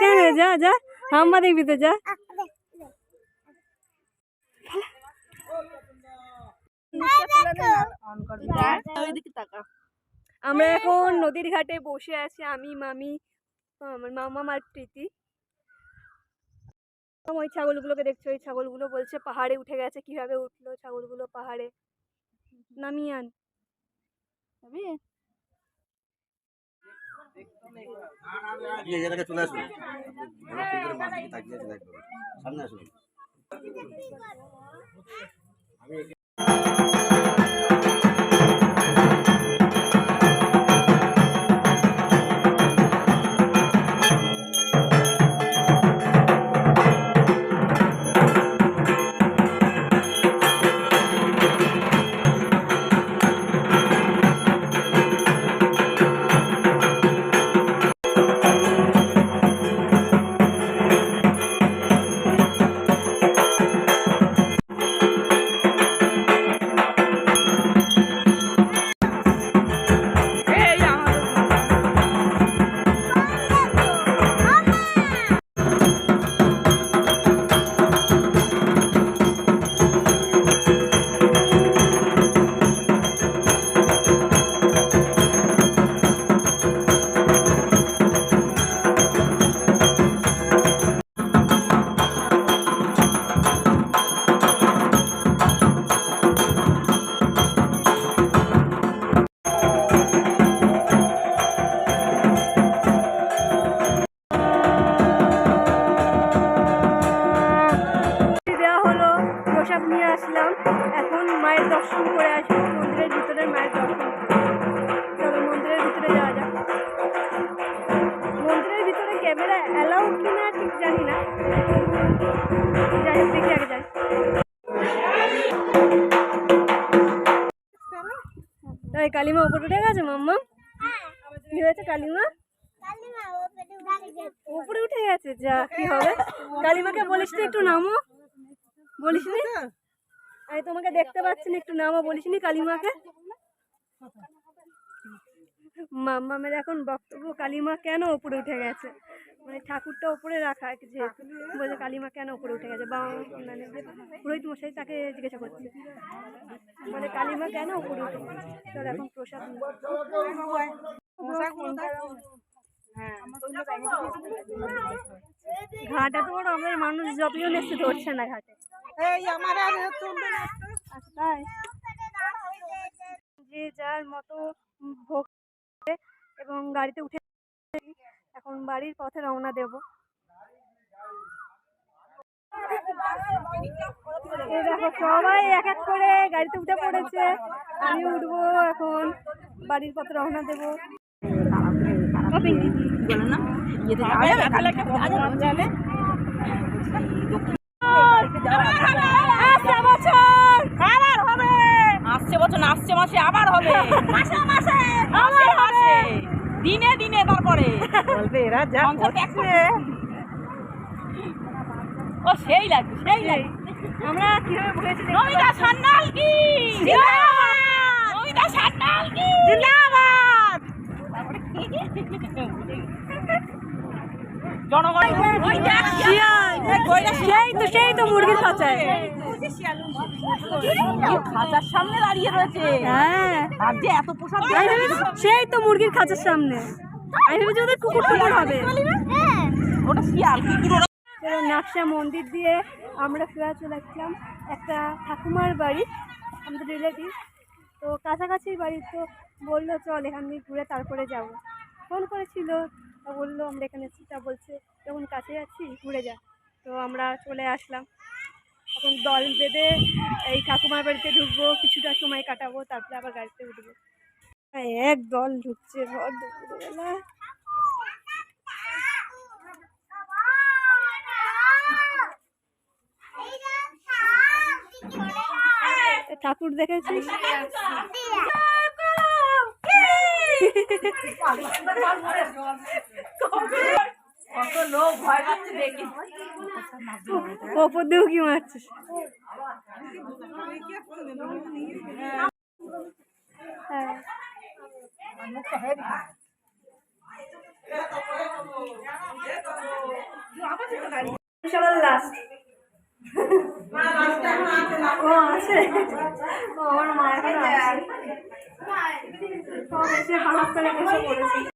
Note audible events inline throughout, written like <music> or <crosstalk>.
কেন যা যা হাম্মা দেখবি তো, যা। আমরা এখন নদীর ঘাটে বসে আছি, আমি, মামি, আমার মামা আর প্রীতি। ওই ছাগলগুলোকে দেখছ ওই ছাগলগুলো বলছে পাহাড়ে উঠে গেছে, কীভাবে উঠল ছাগলগুলো পাহাড়ে? নামিয়ে আন। এই জায়গাটা চলে আসুন। তাকিয়ে সামনে আসুন কালিমা ওপরে উঠে গেছে মাম্মা? কি হয়েছে, কালিমা? উপরে উঠে গেছে, যা, কি হবে? কালিমাকে বলিস না একটু নামো। বলিস নি? আমি তোমাকে দেখতে পাচ্ছি না, একটু নামো, বলিস নি কালিমাকে? মাম্মামের এখন বক্তব্য, কালিমা কেন উপরে উঠে গেছে? মানে ঠাকুরটা উপরে রাখা যেহেতু বলছে কালিমা কেন উপরে উঠে গেছে? বা মানে যে পুরোহিত মশাই তাকে জিজ্ঞাসা করছে। মানে কালিমা কেন উপরে উঠে গেছে? চল এখন প্রসাদ নিই। ঘাটে তো বড় আমাদের মানুষ যতজন এসছে ধরছে না ঘাটে। আচ্ছা তাই। যে যার মতো ভোগ এবং গাড়িতে উঠে এখন বাড়ির পথে রওনা দেব। এই দেখো সবাই এক এক করে গাড়িতে উঠে পড়েছে। আমি উঠবো এখন বাড়ির পথে রওনা দেবো। আসছে বছর আসছে মাসে আবার হবে। মাসে মাসে মাসে মাসে। দিনে দিনে তারপরে। বলবে এরা যা করছে। ও সেই লাগবে সেই লাগবে। আমরা কীভাবে ঘুরেছি দেখতে নমিতা সান্যাল কি? নমিতা সান্যাল কি? জিন্দাবাদ! জনগণ ওই দেখ শিয়াল। সেই তো সেই তো মুরগির খাঁচায় খাঁচার সামনে দাঁড়িয়ে রয়েছে। হ্যাঁ। আর যে এত পোশাক সেই তো মুরগির খাঁচার সামনে। আমি ভেবেছি ওদের কুকুর টুকুর হবে। ওটা শিয়াল। কুকুর ওরা নাকশা মন্দির দিয়ে আমরা ফেরা চলে আসলাম। একটা ঠাকুমার বাড়ি আমাদের রিলেটিভ তো কাছাকাছি বাড়ি তো বলল চল এখান থেকে ঘুরে তারপরে যাব। ফোন করেছিল তা বলল আমরা এখানে এসেছি তা বলছে যখন কাছে যাচ্ছি ঘুরে যা। তো আমরা চলে আসলাম। এখন দল বেঁধে এই ঠাকুমার বাড়িতে ঢুকবো কিছুটা সময় কাটাবো তারপরে আবার গাড়িতে উঠবো। হ্যাঁ, এক দল ঢুকছে ঠাকুর দেখেছিস? লোক দিয়েও কি মারছিস? হ্যাঁ। হ্যাঁ। ও আছে। ও আমার মায়ের আছে। সব এসে পড়েছি।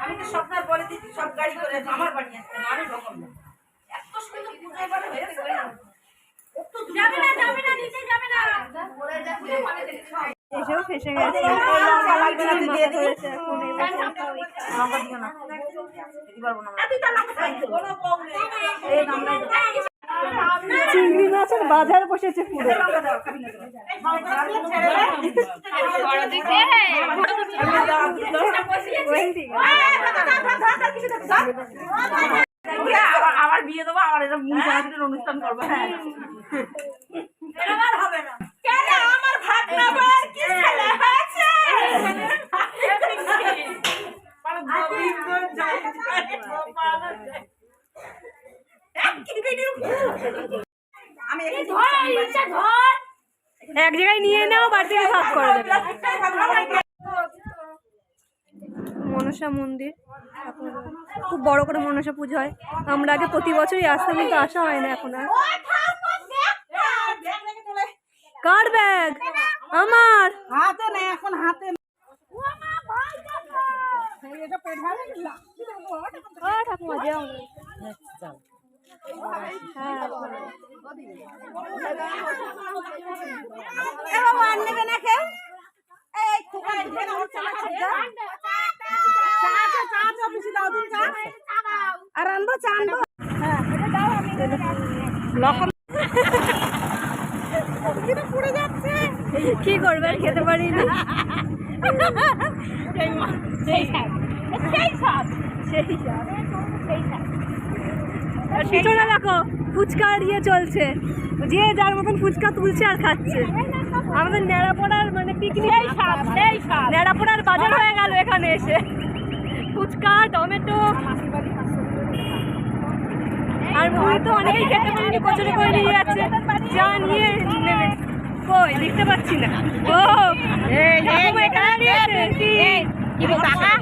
আমি তো স্বপ্নের বলে দিচ্ছি সব গাড়ি করে আমার বাড়ি আসতে আমি রকম না এত সুন্দর পুজো এবারে হয়েছে যাবে না। যাবে না। নিচে যাবে না এসেও ফেসে গেছে চিংড়ি মাছের বাজার বসেছে পুরো আবার বিয়ে দেবো এটা মুখ অনুষ্ঠান করব হ্যাঁ হবে না কেন আমার ভাগনা বার এক জায়গায় নিয়ে নাও বাড়ি থেকে ভাগ করে দেবে। মনসা মন্দির। খুব বড় করে মনসা পুজো হয়। আমরা আগে প্রতি বছরই আসতাম কিন্তু আসা হয় না এখন আর। কার ব্যাগ? আমার। হাতে নেই এখন হাতে ও ঠাকুমা যাও। হ্যাঁ এবার কি করবেন খেতে সেই সেই সেই সব। পিছনে দেখো ফুচকার ইয়ে চলছে। যে যার মতন ফুচকা তুলছে আর খাচ্ছে। আমাদের ন্যাড়াপড়ার মানে পিকনিক ন্যাড়াপড়ার বাজার হয়ে গেল এখানে এসে। ফুচকা টমেটো। আর মুড়ি তো অনেকেই খেতে পারেনি কচুরি করে নিয়ে যাচ্ছে। যা নিয়ে নেবে। কই দেখতে পাচ্ছি না। ও ঠাকুমা এখানে দাঁড়িয়েছে। কি? কি গো কাকা?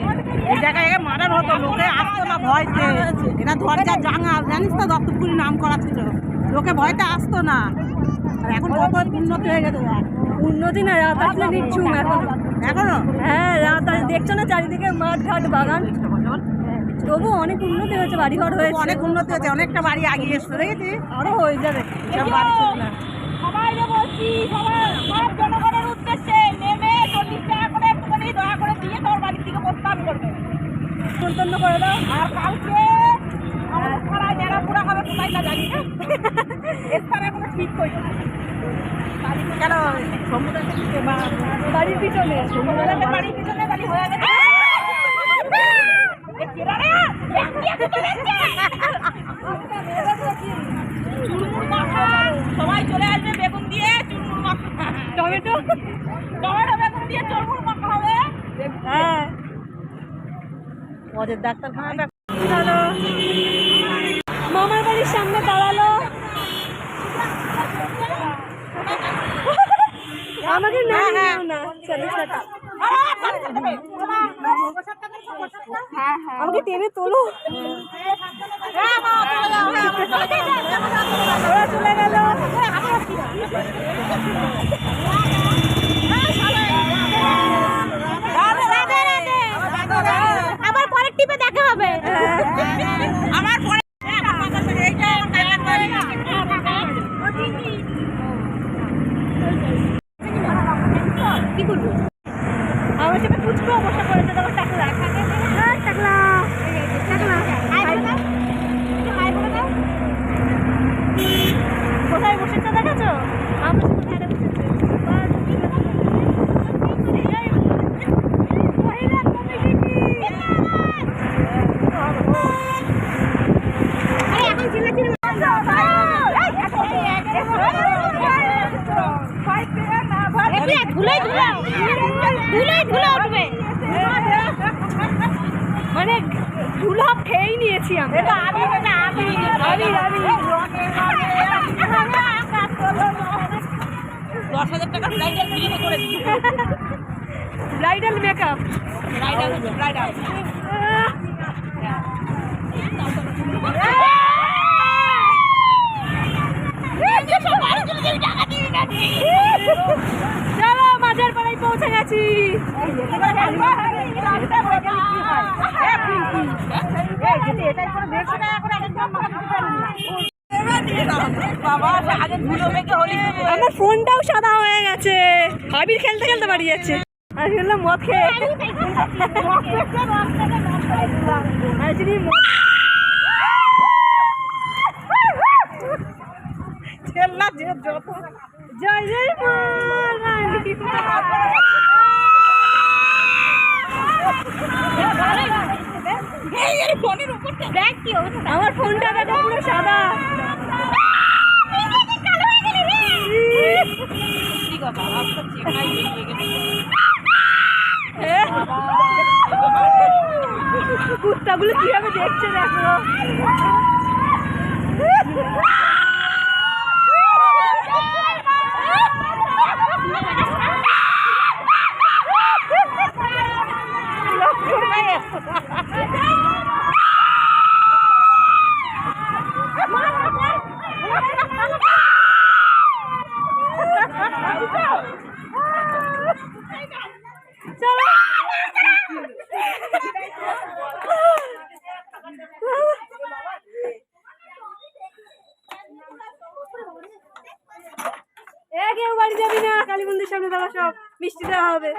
এই জায়গায় মারার হতো লোকে আসতো না ভয়তে। এটা দরজা জাঙা জানিস তো দত্তপুরি নাম করা ছিল। লোকে ভয়তে আসতো না। আর এখন কত উন্নতি হয়ে গেছে উন্নতি না রাত আসলে নিচ্ছুম এখন। এখনও? হ্যাঁ রাত দেখছ না চারিদিকে মাঠ ঘাট বাগান? তবু অনেক উন্নতি হয়েছে বাড়িঘর হয়েছে। অনেক উন্নতি হয়েছে অনেকটা বাড়ি আগিয়ে এসছে দেখেছি আরও হয়ে যাবে। বাড়ি না। সবাই বলছি সবাই সব জনগণের উদ্দেশ্যে নেমে চল্লিশ টাকা করে একটুখানি দয়া করে দিয়ে তোর বাড়ি থেকে প্রস্থান করবে। সম্পন্ন করে দাও। আর কালকে পাড়ায় নেড়া পুরা হবে কোথায় না জানি না। স্থান এখনও ঠিক না। কেন? বাড়ির পিছনে? বাড়ির পিছনে বাড়ি হয়ে গেছে। এ <laughs> চুরমুর মাখা সবাই চলে আসবে বেগুন দিয়ে চুরমুর মাখা টমেটো? টমেটো বেগুন দিয়ে চুরমুর মাখা হবে। হ্যাঁ। ওদের ডাক্তারখানাটা মামার বাড়ির সামনে দাঁড়াল। আমাকে না নিও না চলো চলো। আমাকে টেনে তোলো। গেল আবার পরের টিপে দেখা হবে। আমার পরে এইটা কি করব? আমার সাথে ফুচকো বসে পড়েছে তখন টাকলা হ্যাঁ, টাকলা টাকলা কোথায় বসেছে দেখেছ আমরা শুধু ধ্যানে বসেছি মানে ধুলো খেয়েই নিয়েছি আমরা আমি আমি আমি দশ হাজার টাকা ব্রাইডাল বিল করে দিই ব্রাইডাল মেকআপ ব্রাইডাল ব্রাইডাল। চলো মাঝের পাড়ায় পৌঁছে গেছি। আমার ফোনটাও সাদা হয়ে গেছে। আবির খেলতে খেলতে বাড়ি যাচ্ছে। আমি বললাম মদ খেয়ে জয় জয় আমার ফোনটা দেখো পুরো সাদা ঠিক আছে রাস্তা চেনাই বেরিয়ে গেছে কুত্তাগুলো কীভাবে দেখছে দেখো বাড়ি যাবি না, কালী মন্দির সামনে দাঁড়া সব মিষ্টি দেওয়া হবে।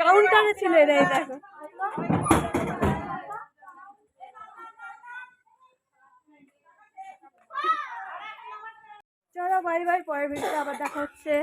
কাউন্টারে ছিল এরা দেখো। চলো বাই বাই পরের ভিডিওতে আবার দেখা হচ্ছে।